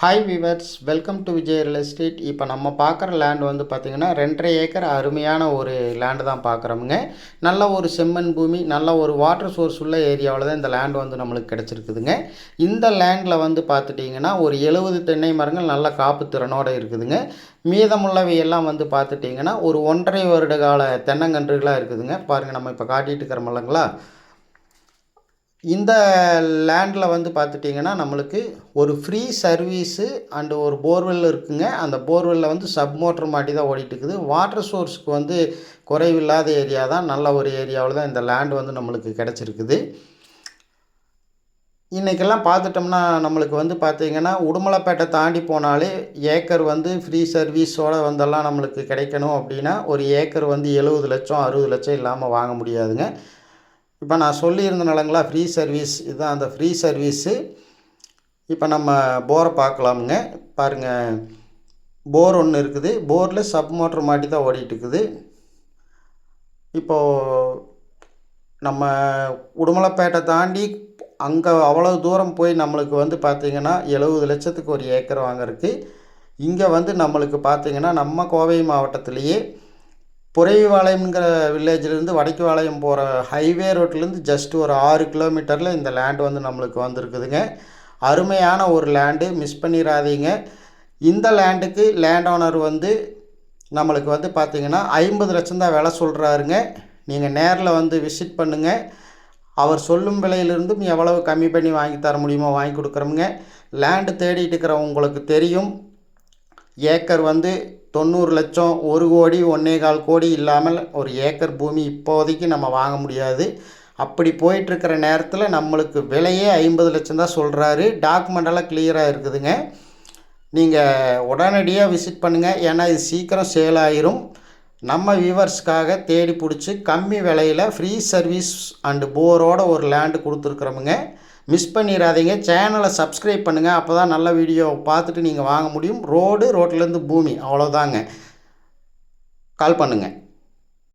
Hi viewers welcome to Vijay real estate இப்போ நம்ம பார்க்குற லேண்ட் வந்து பார்த்திங்கன்னா ரெண்டரை ஏக்கர் அருமையான ஒரு லேண்டு தான் பார்க்குறோமுங்க. நல்ல ஒரு செம்மண் பூமி நல்ல ஒரு வாட்டர் சோர்ஸ் உள்ள ஏரியாவில் தான் இந்த லேண்ட் வந்து நம்மளுக்கு கிடச்சிருக்குதுங்க. இந்த லேண்டில் வந்து பார்த்துட்டிங்கன்னா ஒரு எழுபது தென்னை மரங்கள் நல்ல காப்பு திறனோடு இருக்குதுங்க. மீதமுள்ளவை எல்லாம் வந்து பார்த்துட்டிங்கன்னா ஒரு ஒன்றரை வருட கால தென்னங்கன்றுகளாக இருக்குதுங்க. பாருங்கள் நம்ம இப்போ காட்டிகிட்டு இருக்கிறோம் இல்லைங்களா இந்த லேண்டில் வந்து பார்த்துட்டிங்கன்னா நம்மளுக்கு ஒரு ஃப்ரீ சர்வீஸு அண்டு ஒரு போர்வெல் இருக்குங்க. அந்த போர்வெல்லில் வந்து சப் மோட்டர் மாட்டி தான் ஓடிட்டு இருக்குது வாட்டர் சோர்ஸுக்கு வந்து குறைவில்லாத ஏரியா தான் நல்ல ஒரு ஏரியாவில் தான் இந்த லேண்ட் வந்து நம்மளுக்கு கிடச்சிருக்குது. இன்றைக்கெல்லாம் பார்த்துட்டோம்னா நம்மளுக்கு வந்து பார்த்திங்கன்னா உடுமலைப்பேட்டை தாண்டி போனாலே ஏக்கர் வந்து ஃப்ரீ சர்வீஸோடு வந்தெல்லாம் நம்மளுக்கு கிடைக்கணும் அப்படின்னா ஒரு ஏக்கர் வந்து எழுபது லட்சம் அறுபது லட்சம் இல்லாமல் வாங்க முடியாதுங்க. இப்போ நான் சொல்லியிருந்தனாலங்களா ஃப்ரீ சர்வீஸ் இதுதான் அந்த ஃப்ரீ சர்வீஸு இப்போ நம்ம போரை பார்க்கலாமுங்க. பாருங்கள் போர் ஒன்று இருக்குது. போரில் சப் மோட்ரு மாட்டி தான் ஓடிட்டுருக்குது. இப்போது நம்ம உடுமலைப்பேட்டை தாண்டி அங்கே அவ்வளோ தூரம் போய் நம்மளுக்கு வந்து பார்த்திங்கன்னா எழுபது லட்சத்துக்கு ஒரு ஏக்கர் வாங்குறதுக்கு இங்கே வந்து நம்மளுக்கு பார்த்திங்கன்னா நம்ம கோவை மாவட்டத்திலேயே புரைவாளையம்ங்கிற வில்லேஜ்லேருந்து வடக்குவாளையம் போகிற ஹைவே ரோட்லேருந்து ஜஸ்ட் ஒரு ஆறு கிலோமீட்டரில் இந்த லேண்ட் வந்து நம்மளுக்கு வந்திருக்குதுங்க. அருமையான ஒரு லேண்டு மிஸ் பண்ணிடாதீங்க இந்த லேண்டுக்கு லேண்ட் ஓனர் வந்து நம்மளுக்கு வந்து பார்த்திங்கன்னா ஐம்பது லட்சம் தான் விலை சொல்கிறாருங்க நீங்கள் நேரில் வந்து விசிட் பண்ணுங்கள் அவர் சொல்லும் விலையிலிருந்தும் எவ்வளவு கம்மி பண்ணி வாங்கி தர முடியுமோ வாங்கி கொடுக்குறோமுங்க. லேண்டு தேடிட்டு இருக்கிற உங்களுக்கு தெரியும். ஏக்கர் வந்து தொண்ணூறு லட்சம் ஒரு கோடி ஒன்றே கால் கோடி இல்லாமல் ஒரு ஏக்கர் பூமி இப்போதைக்கு நம்ம வாங்க முடியாது. அப்படி போயிட்டுருக்கிற நேரத்தில் நம்மளுக்கு விலையே ஐம்பது லட்சம் தான் சொல்கிறாரு டாக்குமெண்டெல்லாம் கிளியராக இருக்குதுங்க. நீங்கள் உடனடியாக விசிட் பண்ணுங்கள் ஏன்னா இது சீக்கிரம் சேல் ஆயிரும். நம்ம வியூவர்ஸ்க்காக தேடி பிடிச்சி கம்மி விலையில் ஃப்ரீ சர்வீஸ் அண்டு போரோட ஒரு லேண்டு கொடுத்துருக்குறோமுங்க. மிஸ் பண்ணிடாதீங்க சேனலை சப்ஸ்கிரைப் பண்ணுங்கள் அப்போ தான் நல்ல வீடியோ பார்த்துட்டு நீங்கள் வாங்க முடியும். ரோடு ரோட்லேருந்து பூமி. அவ்வளோதாங்க கால் பண்ணுங்கள்